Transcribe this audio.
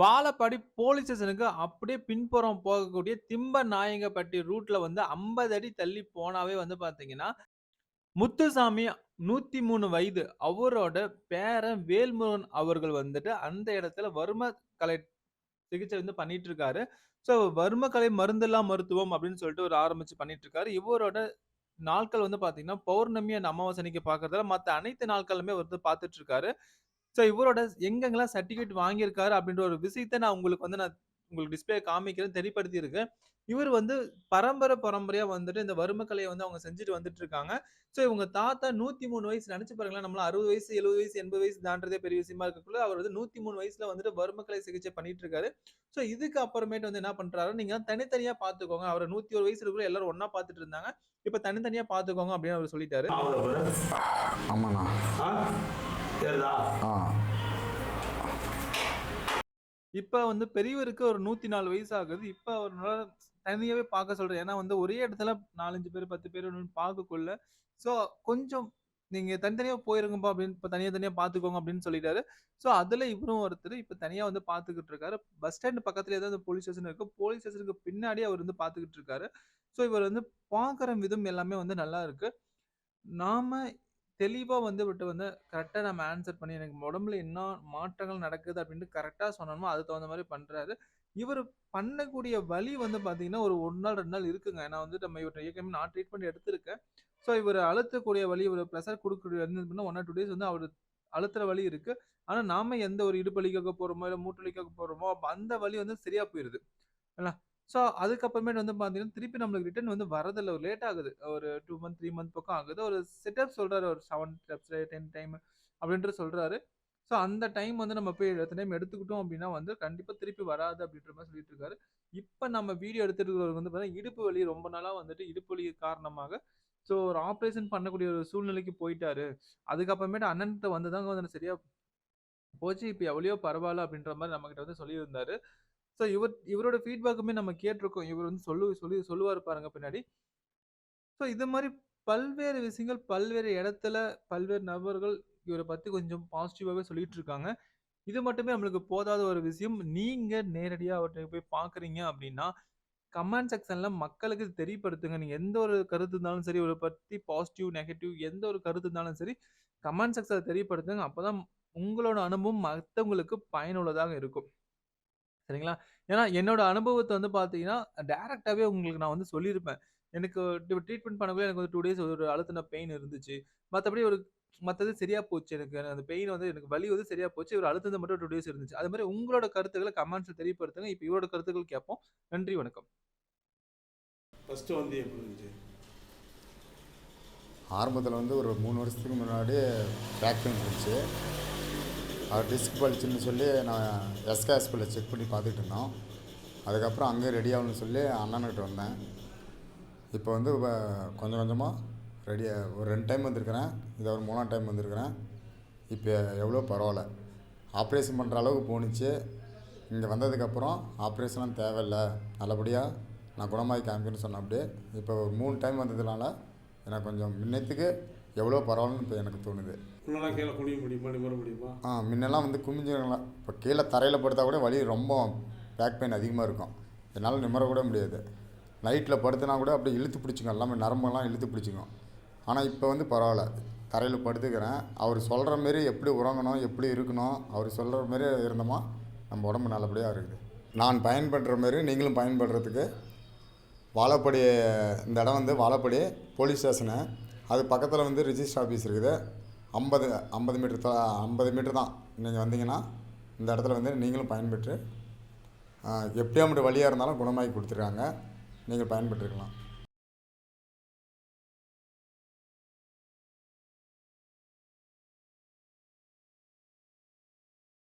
Vazhapadi police ஸ்டேஷனுக்கு அப்படியே பின்புறம் போகக்கூடிய திம்ப நாயங்கப்பட்டி ரூட்ல வந்து 50 அடி தள்ளி போனாவே வந்து பாத்தீங்கன்னா முத்துசாமி 103 வயது. அவரோட பேரன் வேல்முருகன் அவர்கள் வந்துட்டு அந்த இடத்துல வர்ம கலை சிகிச்சை வந்து பண்ணிட்டு இருக்காரு. ஸோ வர்மக்கலை மருந்தெல்லாம் மருத்துவம் அப்படின்னு சொல்லிட்டு ஒரு ஆரம்பிச்சு பண்ணிட்டு இருக்காரு. இவரோட நாட்கள் வந்து பார்த்தீங்கன்னா, பௌர்ணமி அந்த அமாவாசனைக்கு அன்னைக்கு பார்க்கறதால அனைத்து நாட்களுமே வந்து பார்த்துட்டு இருக்காரு. ஸோ இவரோட எங்கெங்கலாம் சர்டிஃபிகேட் வாங்கியிருக்காரு அப்படின்ற ஒரு விஷயத்த நான் உங்களுக்கு வந்து நான் உங்களுக்கு டிஸ்ப்ளே காமிக்கிறேன், தெரியப்படுத்தியிருக்கேன். இவரு வந்து பரம்பரை பரம்பரையா வந்துட்டு இந்த வர்மக்கலைய வந்து அவங்க செஞ்சுட்டு வந்துட்டு இருக்காங்க. ஸோ இவங்க தாத்தா 103 வயசு நெனச்சு பாருங்களேன். நம்மலாம் 60 வயசு, 70 வயசு, 80 வயசு தாண்டுறதே பெரிய விஷயமா இருக்கக்குள்ள, அவர் வந்து 103 வயசுல வந்துட்டு வர்மக்கலை சிகிச்சை பண்ணிட்டு இருக்காரு. ஸோ இதுக்கு அப்புறமேட்டு வந்து என்ன பண்றாரு, நீங்க தனித்தனியா பார்த்துக்கோங்க. அவர 101 வயசு இருக்கக்குள்ள எல்லாரும் ஒண்ணா பார்த்துட்டு இருந்தாங்க. இப்ப தனித்தனியா பார்த்துக்கோங்க அப்படின்னு அவரு சொல்லிட்டாரு. சரிதா ஆ இப்ப வந்து பெரியவருக்கு ஒரு 104 வயசு ஆகுது. இப்ப அவருனால தனியாவே பார்க்க சொல்றாரு. ஏன்னா வந்து ஒரே இடத்துல 4, 5 பேர், 10 பேர் பார்க்கக்குள்ள, ஸோ கொஞ்சம் நீங்க தனித்தனியா போயிருங்கப்பா அப்படின்னு இப்ப தனியா தனியா பார்த்துக்கோங்க அப்படின்னு சொல்லிட்டாரு. ஸோ அதுல இவரும் ஒருத்தரு இப்ப தனியா வந்து பார்த்துக்கிட்டு இருக்காரு. பஸ் ஸ்டாண்ட் பக்கத்திலேயே தான் அந்த போலீஸ் ஸ்டேஷன் இருக்கு. போலீஸ் ஸ்டேஷனுக்கு பின்னாடியே அவர் வந்து பார்த்துக்கிட்டு இருக்காரு. ஸோ இவர் வந்து பார்க்குற விதம் எல்லாமே வந்து நல்லா இருக்கு. நாம தெளிவா வந்து விட்டு வந்து கரெக்டாக நம்ம ஆன்சர் பண்ணி எனக்கு உடம்புல என்ன மாற்றங்கள் நடக்குது அப்படின்ட்டு கரெக்டாக சொன்னோமோ, அதுக்கு தகுந்த மாதிரி பண்றாரு. இவர் பண்ணக்கூடிய வழி வந்து பார்த்தீங்கன்னா, ஒரு ஒரு நாள் ரெண்டு நாள் இருக்குங்க. நான் வந்து நம்ம இவர் ஏற்கனவே நான் ட்ரீட்மெண்ட் எடுத்திருக்கேன். ஸோ இவர் அழுத்தக்கூடிய வழி இவர் ப்ரெஷர் கொடுக்கக்கூடிய வந்து எப்படின்னா 1 ஆர் 2 டேஸ் வந்து அவர் அழுத்துற வழி இருக்கு. ஆனா நாம எந்த ஒரு இடுப்பு வலிக்காக போறோமோ, இல்லை மூட்டு வலிக்காக போறோமோ, அந்த வலி வந்து சரியா போயிருது. ஸோ அதுக்கப்புறமேட்டு வந்து பார்த்தீங்கன்னா, திருப்பி நம்மளுக்கு ரிட்டர்ன் வந்து வரதில்ல. ஒரு லேட் ஆகுது. ஒரு டூ மந்த், த்ரீ மந்த் பக்கம் ஆகுது. ஒரு செட்டப் சொல்கிறாரு ஒரு செவன் ஸ்டெப்ஸ், 10 டைம் அப்படின்ற சொல்கிறாரு ஸோ அந்த டைம் வந்து நம்ம போய் எத்தனை டைம் எடுத்துக்கிட்டோம் அப்படின்னா வந்து கண்டிப்பாக திருப்பி வராது அப்படின்ற மாதிரி சொல்லிட்டு இருக்காரு. இப்போ நம்ம வீடியோ எடுத்துருக்கிறவங்க வந்து பார்த்தீங்கன்னா, இடுப்பு வலி ரொம்ப நாளாக வந்துட்டு இடுப்பு வலி காரணமாக ஸோ ஒரு ஆப்ரேஷன் பண்ணக்கூடிய ஒரு சூழ்நிலைக்கு போயிட்டாரு. அதுக்கப்புறமேட்டு அண்ணன்கிட்ட வந்து தாங்க வந்து சரியாக போச்சு. இப்போ எவ்வளோ பரவாயில்ல அப்படின்ற மாதிரி நம்மகிட்ட வந்து சொல்லியிருந்தாரு. ஸோ இவர் இவரோட ஃபீட்பேக்குமே நம்ம கேட்டிருக்கோம் இவர் வந்து சொல்லு சொல்லி சொல்லுவார் பாருங்க பின்னாடி. ஸோ இது மாதிரி பல்வேறு விஷயங்கள், பல்வேறு இடத்துல, பல்வேறு நபர்கள் இவரை பற்றி கொஞ்சம் பாசிட்டிவாகவே சொல்லிட்டு இருக்காங்க. இது மட்டுமே நம்மளுக்கு போதாத ஒரு விஷயம். நீங்கள் நேரடியாக அவர்கிட்ட போய் பார்க்குறீங்க அப்படின்னா, கமெண்ட் செக்ஷனில் மக்களுக்கு தெரியப்படுத்துங்க. நீங்கள் எந்த ஒரு கருத்து இருந்தாலும் சரி, இவரை பற்றி பாசிட்டிவ், நெகட்டிவ் எந்த ஒரு கருத்து இருந்தாலும் சரி, கமெண்ட் செக்ஷனில் தெரியப்படுத்துங்க. அப்போ தான் உங்களோட அனுபவம் மற்றவங்களுக்கு பயனுள்ளதாக இருக்கும். சரிங்களா? ஏன்னா என்னோட அனுபவத்த வந்து பார்த்தீங்கன்னா, டைரக்ட்டாவே உங்களுக்கு நான் வந்து சொல்லியிருப்பேன். எனக்கு ட்ரீட்மெண்ட் பண்ணக்குள்ள எனக்கு வந்து 2 டேஸ் ஒரு அழுத்தின பெயின் இருந்துச்சு. மத்தபடி ஒரு மத்தது சரியா போச்சு எனக்கு. அந்த பெயின் வந்து எனக்கு வலி வந்து சரியா போச்சு. இவரு அழுத்தது மட்டும் 2 டேஸ் இருந்துச்சு. அது மாரி உங்களோட கருத்துக்கள கமெண்ட்ஸ்ல தெரியப்படுத்துங்க. இப்ப இவரோட கருத்துக்கள் கேட்போம். நன்றி, வணக்கம். ஃபர்ஸ்ட் வந்து எப்படி இருந்துச்சு ஆரம்பத்தில் வந்து ஒரு மூணு வருஷத்துக்கு முன்னாடி பேக் பெயின் இருந்துச்சு அவர் டிஸ்க் பளிச்சுன்னு சொல்லி நான் எஸ்கே ஹாஸ்பிட்டலில் செக் பண்ணி பார்த்துட்டு இருந்தோம். அதுக்கப்புறம் அங்கே ரெடி ஆகணும்னு சொல்லி அண்ணன்கிட்ட வந்தேன். இப்போ வந்து வ- கொஞ்சம் கொஞ்சமாக ரெடி ஒரு ரெண்டு டைம் வந்திருக்கிறேன். இதை ஒரு மூணாம் டைம் வந்திருக்கிறேன். இப்போ எவ்வளோ பரவாயில்ல. ஆப்ரேஷன் பண்ணுற அளவுக்கு போணுச்சு. இங்கே வந்ததுக்கப்புறம் ஆப்ரேஷன்லாம் தேவையில்லை. நல்லபடியாக நான் குணமாகி காமிக்கணும்னு சொன்ன அப்படியே. இப்போ ஒரு மூணு டைம் வந்ததுனால எனக்கு கொஞ்சம் முன்னத்துக்கு எவ்வளோ பரவாயில்லன்னு இப்போ எனக்கு தோணுது. முன்னெல்லாம் கீழே குனிய முடியுமா நிமிர முடியுமா? ஆ முன்னெல்லாம் வந்து குமிஞ்சிடலாம் இப்போ கீழே தரையில் படுத்தா கூட வலி ரொம்ப பேக் பெயின் அதிகமாக இருக்கும். என்னால் நிமிர கூட முடியாது. நைட்டில் படுத்துனா கூட அப்படியே இழுத்து பிடிச்சிக்கும் எல்லாமே நரம்பெல்லாம் இழுத்து பிடிச்சிக்கும். ஆனால் இப்போ வந்து பரவாயில்ல. தரையில் படுத்துக்கிறேன். அவர் சொல்கிற மாரி எப்படி உறங்கணும் எப்படி இருக்கணும் அவர் சொல்கிற மாரி இருந்தோமா நம்ம உடம்பு நல்லபடியாக இருக்குது. நான் பயன்படுற மாரி நீங்களும் பயன்படுறதுக்கு வாழப்படி இந்த இடம் வந்து வாழப்படி போலீஸ் ஸ்டேஷனு அது பக்கத்தில் வந்து ரிஜிஸ்டர் ஆஃபீஸ் இருக்குது. ஐம்பது ஐம்பது மீட்டர் த ஐம்பது மீட்ரு தான். நீங்கள் வந்தீங்கன்னா இந்த இடத்துல வந்து நீங்களும் பயன்பெற்று எப்படியாமட்டு வழியாக இருந்தாலும் குணமாக்கி கொடுத்துருக்காங்க. நீங்கள் பயன்பெற்றுக்கலாம்